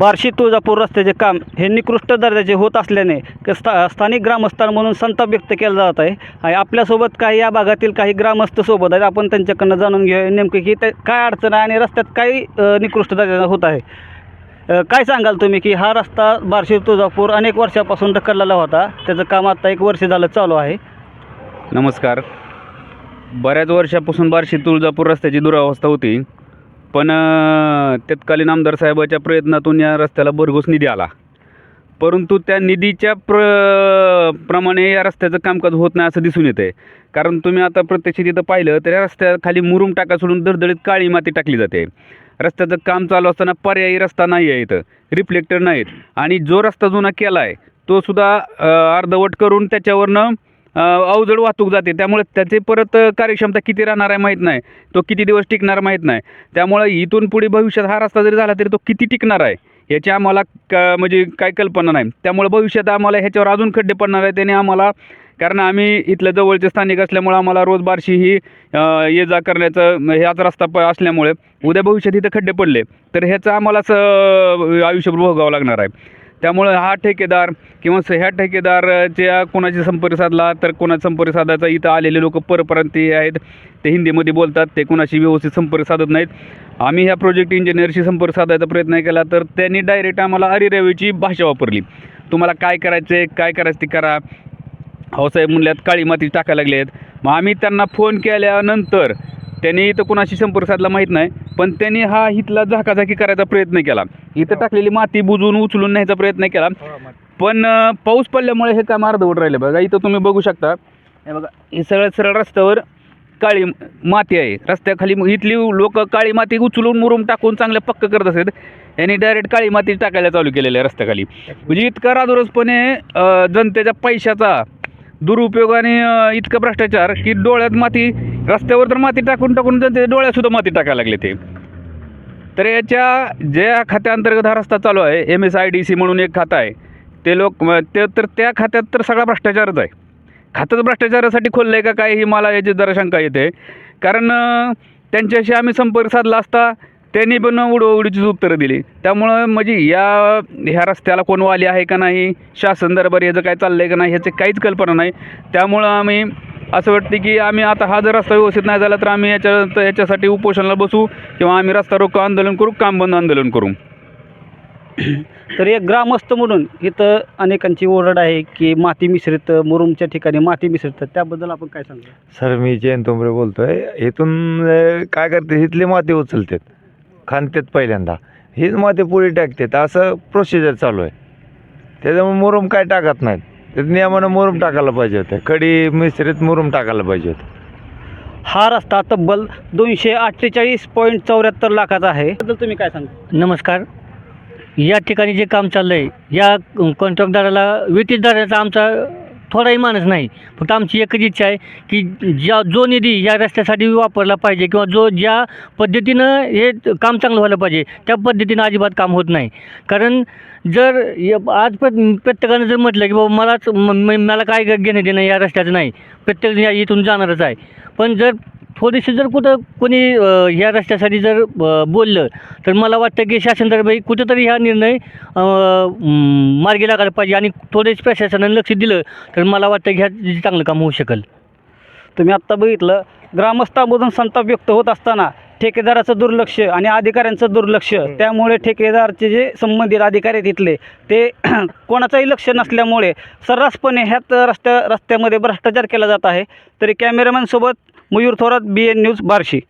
बार्शी तुळजापूर रस्त्याचे काम हे निकृष्ट दर्जाचे होत असल्याने क- स्था स्थानिक ग्रामस्थान म्हणून संताप व्यक्त केला जात आहे. आणि आपल्यासोबत काही या भागातील काही ग्रामस्थ सोबत आहेत. आपण त्यांच्याकडनं जाणून घेऊया नेमकं की ते काय अडचण आहे आणि रस्त्यात काही निकृष्ट दर्जाचा होत आहे. काय सांगाल तुम्ही की हा रस्ता बार्शी तुळजापूर अनेक वर्षापासून ढकललेला होता. त्याचं काम आता एक वर्ष झालं चालू आहे. नमस्कार. बऱ्याच वर्षापासून बार्शी तुळजापूर रस्त्याची दुरावस्था होती. पण तत्कालीन आमदार साहेबाच्या प्रयत्नातून या रस्त्याला भरघोस निधी आला. परंतु त्या निधीच्या प्र प्रमाणे या रस्त्याचं कामकाज होत नाही असं दिसून येतं आहे कारण तुम्ही आता प्रत्यक्ष तिथं पाहिलं तर या रस्त्याखाली मुरुम टाका सोडून दरदळीत काळी माती टाकली जाते. रस्त्याचं काम चालू असताना पर्यायी रस्ता नाही आहे इथं रिफ्लेक्टर नाहीत. आणि जो रस्ता जुना केला आहे तो सुद्धा अर्धवट करून त्याच्यावरनं अवजड वाहतूक जाते. त्यामुळे त्याचे परत कार्यक्षमता किती राहणार आहे माहीत नाही. तो किती दिवस टिकणार माहीत नाही. त्यामुळे इथून पुढे भविष्यात हा रस्ता जरी झाला तरी तो किती टिकणार आहे याची आम्हाला क म्हणजे काय कल्पना नाही. त्यामुळे भविष्यात आम्हाला ह्याच्यावर अजून खड्डे पडणार आहे त्याने आम्हाला कारण आम्ही इथल्या जवळचे स्थानिक असल्यामुळे आम्हाला रोज बारशी ही ये जा करण्याचं ह्याच रस्ता प असल्यामुळे उद्या भविष्यात इथं खड्डे पडले. तर ह्याचं आम्हालाच स आयुष्यभर भोगावं लागणार आहे. त्यामुळं हा ठेकेदार किंवा स- ह्या ठेकेदारच्या कोणाशी संपर्क साधला तर कोणाचा संपर्क साधायचा इथं आलेले लोक परप्रांतीय आहेत. ते हिंदीमध्ये बोलतात ते कोणाशी व्यवस्थित संपर्क साधत नाहीत. आम्ही ह्या प्रोजेक्ट इंजिनियरशी संपर्क साधायचा प्रयत्न केला तर त्यांनी डायरेक्ट आम्हाला अरिरवीची भाषा वापरली. तुम्हाला काय करायचं आहे काय करायचं ते करा. भाऊसाहेब म्हणल्यात काळी माती टाकायला लागले आहेत मग आम्ही त्यांना फोन केल्यानंतर त्यांनी इथं कुणाशी संपर्क साधला माहीत नाही पण त्यांनी हा इथला झाकाझाकी करायचा प्रयत्न केला. इथं टाकलेली माती बुजवून उचलून न्यायचा प्रयत्न केला. पण पाऊस पडल्यामुळे हे काम अर्धवट राहिले. बघा इथं तुम्ही बघू शकता. हे बघा हे सरळ सरळ रस्त्यावर काळी माती आहे. रस्त्याखाली इथली लोक काळी माती उचलून मुरुम टाकून चांगलं पक्क करत असत यांनी डायरेक्ट काळी माती टाकायला चालू केलेलं आहे रस्त्याखाली. म्हणजे इतका राजरोसपणे जनतेच्या पैशाचा दुरुपयोग आणि इतका भ्रष्टाचार की डोळ्यात माती रस्त्यावर तर माती टाकून टाकून जनते डोळ्यातसुद्धा माती टाकायला लागले ते. तर याच्या ज्या खात्याअंतर्गत हा रस्ता चालू आहे M S I D C म्हणून एक खातं आहे ते लोक ते तर त्या खात्यात तर सगळा भ्रष्टाचारच आहे. खातंच भ्रष्टाचारासाठी खोललं आहे का काय ही मला याची जरा शंका येते. कारण त्यांच्याशी आम्ही संपर्क साधला असता त्यांनी पण उडवडीचीच उत्तरं दिली. त्यामुळं म्हणजे या ह्या रस्त्याला कोण वाली आहे का नाही शासन दरबार ह्याचं काय चाललं आहे का नाही ह्याची काहीच कल्पना नाही. त्यामुळं आम्ही असं वाटते की आम्ही आता हा जर रस्ता व्यवस्थित नाही झाला तर आम्ही याच्या याच्यासाठी उपोषणाला बसू किंवा आम्ही रस्ता रोको आंदोलन करू काम बंद आंदोलन करू. तर एक ग्रामस्थ म्हणून इथं अनेकांची ओरड आहे की माती मिश्रित मुरुमच्या ठिकाणी माती मिश्रित. त्याबद्दल आपण काय सांगतो सर मी जयंत उमरे बोलतोय. इथून काय करते इथली माती उचलतात. खाणतात पहिल्यांदा. हीच माती पुढे टाकतात असं प्रोसिजर चालू आहे. त्याच्यामुळे मुरुम काय टाकत नाहीत. ते नियमानं मुरुम टाकायला पाहिजे होते. खडी मिश्रित मुरुम टाकायला पाहिजे होते. हा रस्ता तब्बल दोनशे अठ्ठेचाळीस पॉईंट चौऱ्याहत्तर लाखाचा आहे. त्याबद्दल तुम्ही काय सांगता? नमस्कार. या ठिकाणी जे काम चाललं आहे या कॉन्ट्रॅक्टदाराला वेटीसदाराचा आमचा थोडाही माणूस नाही. फक्त आमची एकच इच्छा आहे की ज्या जो निधी या रस्त्यासाठी वापरला पाहिजे किंवा जो ज्या पद्धतीनं हे काम चांगलं व्हायला पाहिजे त्या पद्धतीनं अजिबात काम होत नाही. कारण जर य- आज प्र प्रत्येकानं जर म्हटलं की बाबा मलाच म- मला काय घेणं देणं या रस्त्याचं नाही. प्रत्येक या इथून जाणारच आहे. पण जर थोडीशी जर कुठं कोणी ह्या रस्त्यासाठी जर बोललं तर मला वाटतं की शासनतर्फे कुठेतरी हा निर्णय मार्गी लागायला पाहिजे आणि थोडेच प्रशासनानं लक्ष दिलं तर मला वाटतं की ह्यात चांगलं काम होऊ शकेल. तुम्ही आत्ता बघितलं ग्रामस्थामधून संताप व्यक्त होत असताना ठेकेदाराचं दुर्लक्ष आणि अधिकाऱ्यांचं दुर्लक्ष त्यामुळे ठेकेदारचे जे संबंधित अधिकारी आहेत इथले ते कोणाचंही लक्ष नसल्यामुळे सर्रासपणे ह्यात रस्त्या रस्त्यामध्ये भ्रष्टाचार केला जात आहे. तरी कॅमेरामॅनसोबत Mayur Thorat B N news Barshi.